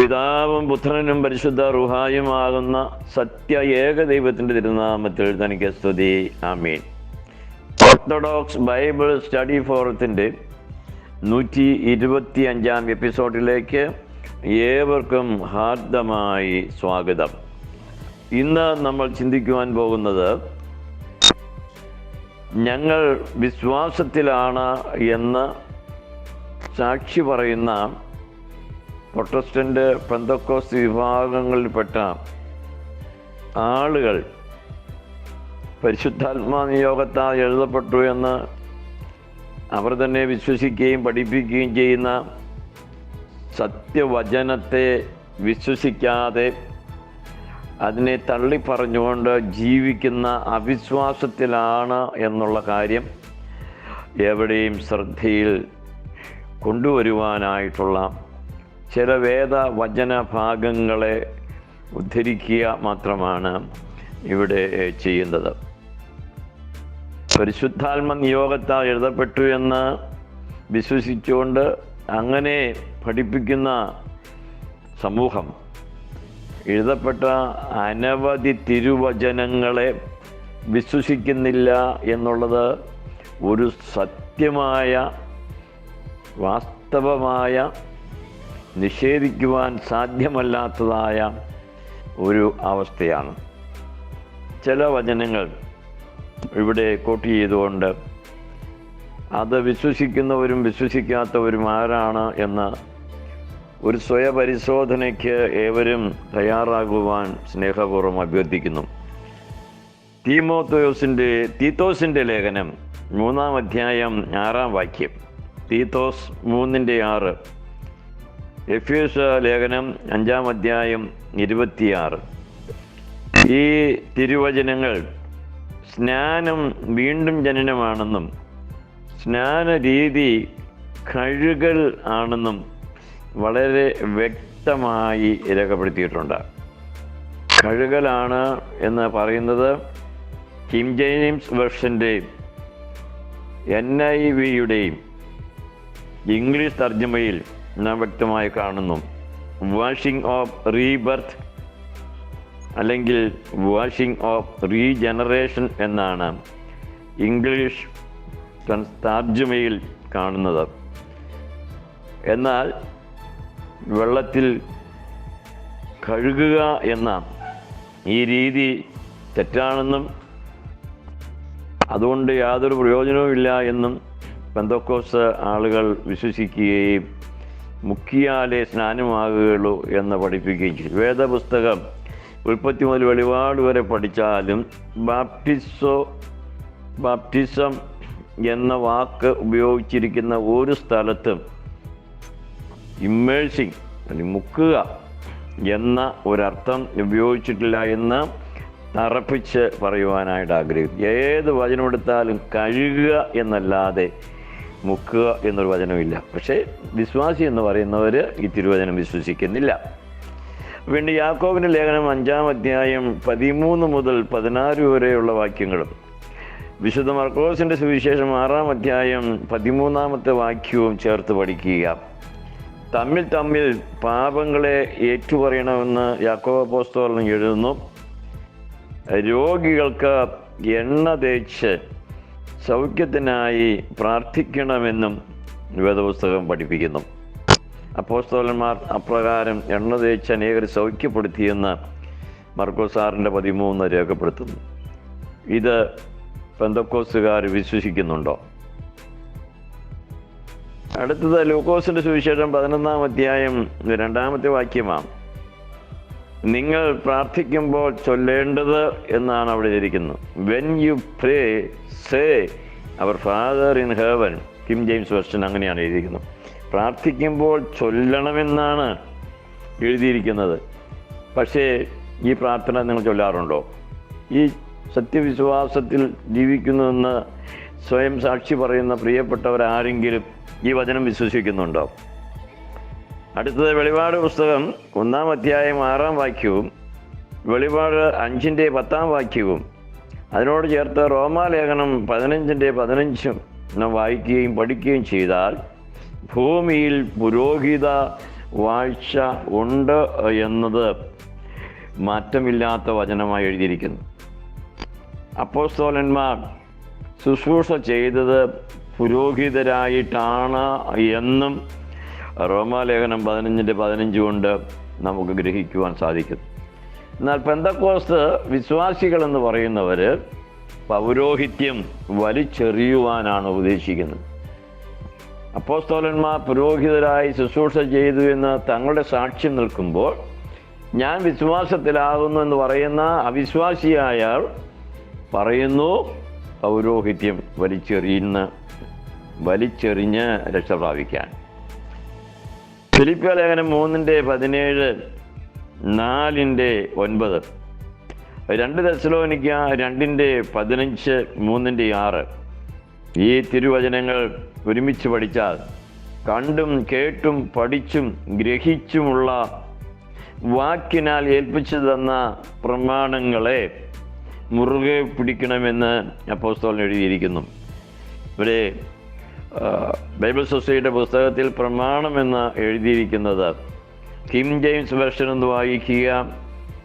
പിതാവും പുത്രനും പരിശുദ്ധ റുഹായുമാകുന്ന സത്യ ഏക ദൈവത്തിന്റെ തിരുനാമത്തിൽ തനിക്ക് സ്തുതി. ആമീൻ. ഓർത്തഡോക്സ് ബൈബിൾ സ്റ്റഡി ഫോറത്തിന്റെ നൂറ്റി ഇരുപത്തി അഞ്ചാം എപ്പിസോഡിലേക്ക് ഏവർക്കും ഹാർദമായി സ്വാഗതം. ഇന്ന് നമ്മൾ ചിന്തിക്കുവാൻ പോകുന്നത് ഞങ്ങൾ വിശ്വാസത്തിലാണ് എന്ന് സാക്ഷി പറയുന്ന പ്രൊട്ടസ്റ്റന്റ് പെന്തക്കോസ് വിഭാഗങ്ങളിൽപ്പെട്ട ആളുകൾ പരിശുദ്ധാത്മാ നിയോഗത്താൽ എഴുതപ്പെട്ടു എന്ന് അവർ തന്നെ വിശ്വസിക്കുകയും പഠിപ്പിക്കുകയും ചെയ്യുന്ന സത്യവചനത്തെ വിശ്വസിക്കാതെ അതിനെ തള്ളിപ്പറഞ്ഞുകൊണ്ട് ജീവിക്കുന്ന അവിശ്വാസത്തിലാണ് എന്നുള്ള കാര്യം എവിടെയും ശ്രദ്ധയിൽ കൊണ്ടുവരുവാനായിട്ടുള്ള ചില വേദ വചന ഭാഗങ്ങളെ ഉദ്ധരിക്കുക മാത്രമാണ് ഇവിടെ ചെയ്യുന്നത്. പരിശുദ്ധാത്മ നിയോഗത്താൽ എഴുതപ്പെട്ടു എന്ന് വിശ്വസിച്ചുകൊണ്ട് അങ്ങനെ പഠിപ്പിക്കുന്ന സമൂഹം എഴുതപ്പെട്ട അനവധി തിരുവചനങ്ങളെ വിശ്വസിക്കുന്നില്ല എന്നുള്ളത് ഒരു സത്യമായ വാസ്തവമായ നിഷേധിക്കുവാൻ സാധ്യമല്ലാത്തതായ ഒരു അവസ്ഥയാണ്. ചില വചനങ്ങൾ ഇവിടെ കോട്ട് ചെയ്തുകൊണ്ട് അത് വിശ്വസിക്കുന്നവരും വിശ്വസിക്കാത്തവരും ആരാണ് എന്ന് ഒരു സ്വയപരിശോധനയ്ക്ക് ഏവരും തയ്യാറാകുവാൻ സ്നേഹപൂർവം അഭ്യർത്ഥിക്കുന്നു. തീമോത്തോസിന്റെ തീത്തോസിന്റെ ലേഖനം മൂന്നാം അധ്യായം ആറാം വാക്യം. തീത്തോസ് മൂന്നിന്റെ ആറ്. എഫ്യൂസ് ലേഖനം അഞ്ചാം അധ്യായം ഇരുപത്തിയാറ്. ഈ തിരുവചനങ്ങൾ സ്നാനം വീണ്ടും ജനനമാണെന്നും സ്നാന രീതി കഴുകൽ ആണെന്നും വളരെ വ്യക്തമായി രേഖപ്പെടുത്തിയിട്ടുണ്ട്. കഴുകലാണ് എന്ന് പറയുന്നത് കിം ജെയിംസ് വെർഷന്റെയും എൻ ഐ വിയുടെയും ഇംഗ്ലീഷ് തർജമയിൽ നാം വ്യക്തമായി കാണുന്നു. വാഷിംഗ് ഓഫ് റീബർത്ത് അല്ലെങ്കിൽ വാഷിംഗ് ഓഫ് റീജനറേഷൻ എന്നാണ് ഇംഗ്ലീഷ് തർജമയിൽ കാണുന്നത്. എന്നാൽ വെള്ളത്തിൽ കഴുകുക എന്ന ഈ രീതി തെറ്റാണെന്നും അതുകൊണ്ട് യാതൊരു പ്രയോജനവുമില്ല എന്നും പെന്തക്കോസ് ആളുകൾ വിശ്വസിക്കുകയും മുക്കിയാലേ സ്നാനമാകുകയുള്ളൂ എന്ന് പഠിപ്പിക്കുകയും ചെയ്തു. വേദപുസ്തകം ഉൽപ്പത്തി മുതൽ വെളിപാട് വരെ പഠിച്ചാലും ബാപ്റ്റിസോ ബാപ്റ്റിസം എന്ന വാക്ക് ഉപയോഗിച്ചിരിക്കുന്ന ഒരു സ്ഥലത്തും ഇമ്മേഴ്സിങ് അല്ലെങ്കിൽ മുക്കുക എന്ന ഒരർത്ഥം ഉപയോഗിച്ചിട്ടില്ല എന്ന് തറപ്പിച്ച് പറയുവാനായിട്ട് ആഗ്രഹിക്കും ഏത് വചനം എടുത്താലും കഴുകുക എന്നല്ലാതെ മുക്കുക എന്നൊരു വചനമില്ല പക്ഷേ വിശ്വാസി എന്ന് പറയുന്നവർ ഈ തിരുവചനം വിശ്വസിക്കുന്നില്ല. വീണ്ടും യാക്കോബിന്റെ ലേഖനം അഞ്ചാം അധ്യായം പതിമൂന്ന് മുതൽ പതിനാറ് വരെയുള്ള വാക്യങ്ങളും. വിശുദ്ധ മർക്കോസിന്റെ സുവിശേഷം ആറാം അധ്യായം പതിമൂന്നാമത്തെ വാക്യവും ചേർത്ത് പഠിക്കുക. തമ്മിൽ തമ്മിൽ പാപങ്ങളെ ഏറ്റുപറയണമെന്ന് യാക്കോബ പോസ്തോലൻ എഴുതുന്നു. രോഗികൾക്ക് എണ്ണ തേച്ച് സൗഖ്യത്തിനായി പ്രാർത്ഥിക്കണമെന്നും വേദപുസ്തകം പഠിപ്പിക്കുന്നു. അപ്പോസ്തോലന്മാർ അപ്രകാരം എണ്ണ തേച്ച് അനേകർ സൗഖ്യപ്പെടുത്തിയെന്ന് മർക്കോസാറിന്റെ പതിമൂന്ന് രേഖപ്പെടുത്തുന്നു. ഇത് പെന്തക്കോസുകാർ വിശ്വസിക്കുന്നുണ്ടോ? അടുത്തത് ലൂക്കോസിന്റെ സുവിശേഷം പതിനൊന്നാം അധ്യായം രണ്ടാമത്തെ വാക്യമാണ്. നിങ്ങൾ പ്രാർത്ഥിക്കുമ്പോൾ ചൊല്ലേണ്ടത് എന്നാണ് അവിടെ ഇരിക്കുന്നത് when you pray say our father in heaven King James version അങ്ങനെയാണ് എഴുതിയിരിക്കുന്നത്. പ്രാർത്ഥിക്കുമ്പോൾ ചൊല്ലണമെന്നാണ് എഴുതിയിരിക്കുന്നത്. പക്ഷേ ഈ പ്രാർത്ഥന നിങ്ങൾ ചൊല്ലാറുണ്ടോ? ഈ സത്യവിശ്വാസത്തിൽ ജീവിക്കുന്നുവെന്ന് സ്വയം സാക്ഷി പറയുന്ന പ്രിയപ്പെട്ടവരാരെങ്കിലും ഈ വചനം വിശ്വസിക്കുന്നുണ്ടോ? അടുത്തത് വെളിപാട് പുസ്തകം ഒന്നാം അധ്യായം ആറാം വാക്യവും വെളിപാട് അഞ്ചിന്റെ പത്താം വാക്യവും. അതിനോട് ചേർത്ത് റോമാലേഖനം പതിനഞ്ചിന്റെ പതിനഞ്ചും വായിക്കുകയും പഠിക്കുകയും ചെയ്താൽ ഭൂമിയിൽ പുരോഹിത വാഴ്ച ഉണ്ട് എന്നത് മാറ്റമില്ലാത്ത വചനമായി എഴുതിയിരിക്കുന്നു. അപ്പോസ്തോലന്മാർ ശുശ്രൂഷ ചെയ്തത് പുരോഹിതരായിട്ടാണ് എന്നും റോമാലേഖനം പതിനഞ്ചിന്റെ പതിനഞ്ച് കൊണ്ട് നമുക്ക് ഗ്രഹിക്കുവാൻ സാധിക്കും. എന്നാൽ പെന്തക്കോസ്ത് വിശ്വാസികൾ എന്ന് പറയുന്നവർ പൗരോഹിത്യം വലിച്ചെറിയുവാനാണ് ഉദ്ദേശിക്കുന്നത്. അപ്പോസ്തോലന്മാർ പുരോഹിതരായി ശുശ്രൂഷ ചെയ്തു എന്ന് തങ്ങളുടെ സാക്ഷ്യം നിൽക്കുമ്പോൾ ഞാൻ വിശ്വാസത്തിലാകുന്നു എന്ന് പറയുന്ന അവിശ്വാസിയായാൽ പറയുന്നു പൗരോഹിത്യം വലിച്ചെറിയുന്ന വലിച്ചെറിഞ്ഞ് രക്ഷ പ്രാപിക്കാൻ ഫിലിപ്പ ലേഖനം മൂന്നിന്റെ പതിനേഴ് നാലിന്റെ ഒൻപത്? രണ്ട് ദശലോനിക്ക രണ്ടിന്റെ പതിനഞ്ച് മൂന്നിന്റെ ആറ്. ഈ തിരുവചനങ്ങൾ ഒരുമിച്ച് പഠിച്ചാൽ കണ്ടും കേട്ടും പഠിച്ചും ഗ്രഹിച്ചുമുള്ള വാക്കിനാൽ ഏൽപ്പിച്ചു തന്ന പ്രമാണങ്ങളെ മുറുകെ പിടിക്കണമെന്ന് അപ്പോസ്തോലൻ എഴുതിയിരിക്കുന്നു. ഇവിടെ ബൈബിൾ സൊസൈറ്റിയുടെ പുസ്തകത്തിൽ പ്രമാണം എന്ന് എഴുതിയിരിക്കുന്നത് കിം ജെയിംസ് വെർഷൻ എന്ന് വായിക്കുക.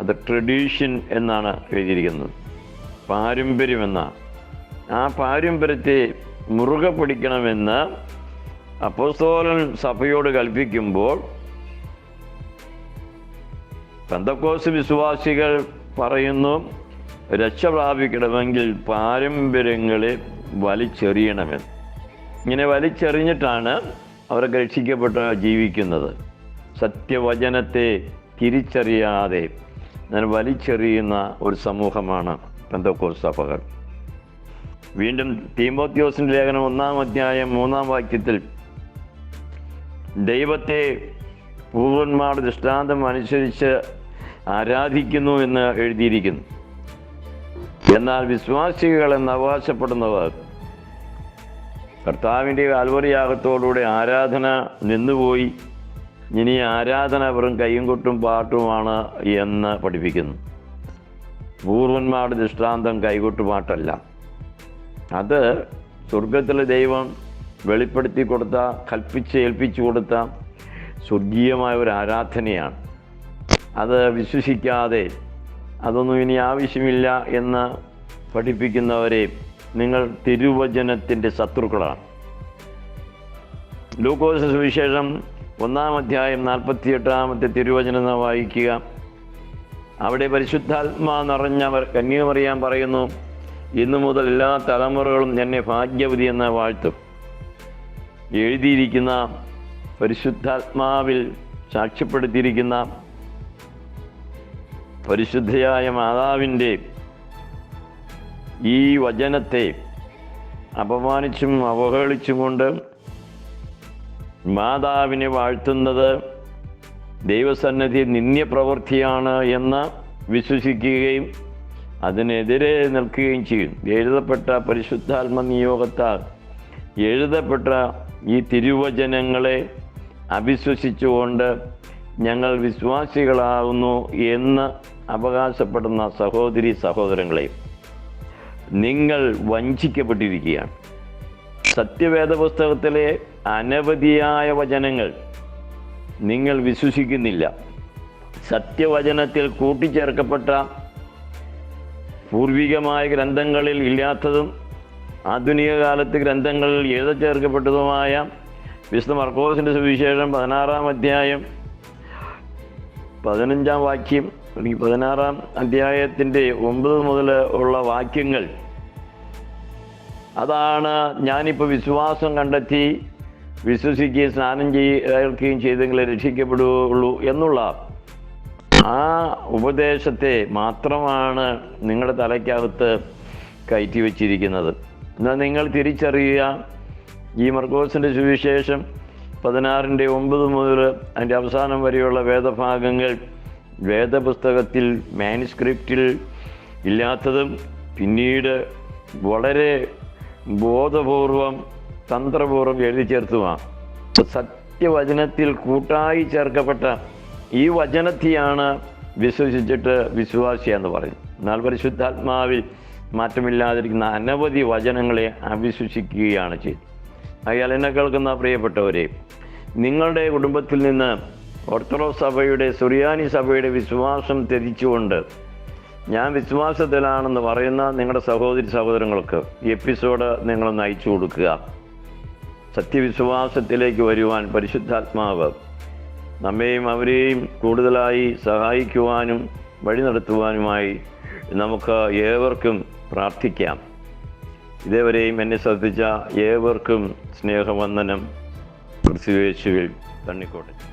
അത് ട്രഡീഷൻ എന്നാണ് എഴുതിയിരിക്കുന്നത്. പാരമ്പര്യമെന്ന. ആ പാരമ്പര്യത്തെ മുറുകെ പിടിക്കണമെന്ന് അപ്പോസ്തോലൻ സഭയോട് കൽപ്പിക്കുമ്പോൾ പെന്തക്കോസ് വിശ്വാസികൾ പറയുന്നു രക്ഷ പ്രാപിക്കണമെങ്കിൽ പാരമ്പര്യങ്ങളെ വലിച്ചെറിയണമെന്ന്. ഇങ്ങനെ വലിച്ചെറിഞ്ഞിട്ടാണ് അവർ രക്ഷിക്കപ്പെട്ട് ജീവിക്കുന്നത്. സത്യവചനത്തെ തിരിച്ചറിയാതെ ഞാൻ വലിച്ചെറിയുന്ന ഒരു സമൂഹമാണ് പെന്തക്കോസ് സഭകൾ. വീണ്ടും തീമോത്യോസിന്റെ ലേഖനം ഒന്നാം അധ്യായം മൂന്നാം വാക്യത്തിൽ ദൈവത്തെ പൂർവന്മാർ ദൃഷ്ടാന്തം അനുസരിച്ച് ആരാധിക്കുന്നു എന്ന് എഴുതിയിരിക്കുന്നു. എന്നാൽ വിശ്വാസികൾ എന്ന് അവകാശപ്പെടുന്നവർ കർത്താവിന്റെ കാൽവറിയാകത്തോടുകൂടെ ആരാധന നിന്നുപോയി. ഇനി ആരാധന വെറും കയ്യും കൊട്ടും പാട്ടുമാണ് എന്ന് പഠിപ്പിക്കുന്നു. പൂർവന്മാരുടെ ദൃഷ്ടാന്തം കൈകൊട്ടുപാട്ടല്ല അത് സ്വർഗത്തിലെ ദൈവം വെളിപ്പെടുത്തി കൊടുത്ത കൽപ്പിച്ച് ഏൽപ്പിച്ചു കൊടുത്ത സ്വർഗീയമായ ഒരു ആരാധനയാണ്. അത് വിശ്വസിക്കാതെ അതൊന്നും ഇനി ആവശ്യമില്ല എന്ന് പഠിപ്പിക്കുന്നവരെ നിങ്ങൾ തിരുവചനത്തിന്റെ ശത്രുക്കളാണ്. ലൂക്കോസ് സുവിശേഷം ഒന്നാം അധ്യായം നാൽപ്പത്തി എട്ടാമത്തെ തിരുവചനം വായിക്കുക. അവിടെ പരിശുദ്ധാത്മാ നിറഞ്ഞവർ കന്യാമറിയാൻ പറയുന്നു ഇന്നു മുതൽ എല്ലാ തലമുറകളും എന്നെ ഭാഗ്യവതി എന്ന വാഴ്ത്തും. എഴുതിയിരിക്കുന്ന പരിശുദ്ധാത്മാവിൽ സാക്ഷ്യപ്പെടുത്തിയിരിക്കുന്ന പരിശുദ്ധയായ മാതാവിന്റെ ഈ വചനത്തെ അപമാനിച്ചും അവഹേളിച്ചും കൊണ്ട് മാതാവിനെ വാഴ്ത്തുന്നത് ദൈവസന്നദ്ധി നിന്ദ്യപ്രവൃത്തിയാണ് എന്ന് വിശ്വസിക്കുകയും അതിനെതിരെ നിൽക്കുകയും ചെയ്യും. എഴുതപ്പെട്ട പരിശുദ്ധാത്മ നിയോഗത്താൽ എഴുതപ്പെട്ട ഈ തിരുവചനങ്ങളെ അവിശ്വസിച്ചുകൊണ്ട് ഞങ്ങൾ വിശ്വാസികളാകുന്നു എന്ന് അവകാശപ്പെടുന്ന സഹോദരി സഹോദരങ്ങളെ. നിങ്ങൾ വഞ്ചിക്കപ്പെട്ടിരിക്കുകയാണ്. സത്യവേദ പുസ്തകത്തിലെ അനവധിയായ വചനങ്ങൾ നിങ്ങൾ വിശ്വസിക്കുന്നില്ല. സത്യവചനത്തിൽ കൂട്ടിച്ചേർക്കപ്പെട്ട പൂർവികമായ ഗ്രന്ഥങ്ങളിൽ ഇല്ലാത്തതും ആധുനിക കാലത്ത് ഗ്രന്ഥങ്ങളിൽ എഴുതി ചേർക്കപ്പെട്ടതുമായ വിശുദ്ധ മർക്കോസിന്റെ സുവിശേഷം പതിനാറാം അധ്യായം പതിനഞ്ചാം വാക്യം അല്ലെങ്കിൽ പതിനാറാം അധ്യായത്തിന്റെ ഒമ്പത് മുതൽ ഉള്ള വാക്യങ്ങൾ. അതാണ് ഞാനിപ്പോൾ വിശ്വാസം കണ്ടെത്തി വിശ്വസിക്കുകയും സ്നാനം ചെയ്യുകയും ചെയ്തെങ്കിലേ രക്ഷിക്കപ്പെടുകയുള്ളൂ എന്നുള്ള ആ ഉപദേശത്തെ മാത്രമാണ് നിങ്ങളുടെ തലയ്ക്കകത്ത് കയറ്റി വച്ചിരിക്കുന്നത്. എന്നാൽ നിങ്ങൾ തിരിച്ചറിയുക ഈ മർക്കോസിന്റെ സുവിശേഷം പതിനാറിന്റെ ഒമ്പത് മുതൽ അതിന്റെ അവസാനം വരെയുള്ള വേദഭാഗങ്ങൾ വേദപുസ്തകത്തിൽ മാനുസ്ക്രിപ്റ്റിൽ ഇല്ലാത്തതും പിന്നീട് വളരെ ബോധപൂർവം തന്ത്രപൂർവം എഴുതി ചേർത്തുമാണ് സത്യവചനത്തിൽ കൂട്ടായി ചേർക്കപ്പെട്ട ഈ വചനത്തെയാണ് വിശ്വസിച്ചിട്ട് വിശ്വാസി എന്ന് പറയും എന്നാൽ പരിശുദ്ധാത്മാവിൽ മാറ്റമില്ലാതിരിക്കുന്ന അനവധി വചനങ്ങളെ അവിശ്വസിക്കുകയാണ് ചെയ്തത്. അയാൾ എന്നെ കേൾക്കുന്ന പ്രിയപ്പെട്ടവരെ നിങ്ങളുടെ കുടുംബത്തിൽ നിന്ന് ഓർത്തഡോക്സ് സഭയുടെ സുറിയാനി സഭയുടെ വിശ്വാസം ത്യജിച്ചുകൊണ്ട് ഞാൻ വിശ്വാസത്തിലാണെന്ന് പറയുന്ന നിങ്ങളുടെ സഹോദരി സഹോദരങ്ങൾക്ക് ഈ എപ്പിസോഡ് നിങ്ങളൊന്ന് അയച്ചു കൊടുക്കുക. സത്യവിശ്വാസത്തിലേക്ക് വരുവാൻ പരിശുദ്ധാത്മാവ് നമ്മെയും അവരെയും കൂടുതലായി സഹായിക്കുവാനും വഴി നടത്തുവാനുമായി നമുക്ക് ഏവർക്കും പ്രാർത്ഥിക്കാം. ഇതേവരെയും എന്നെ ശ്രദ്ധിച്ച ഏവർക്കും സ്നേഹവന്ദനം. ക്രിസ്തുവേശുവിൽ തണ്ണിക്കോട്ടെ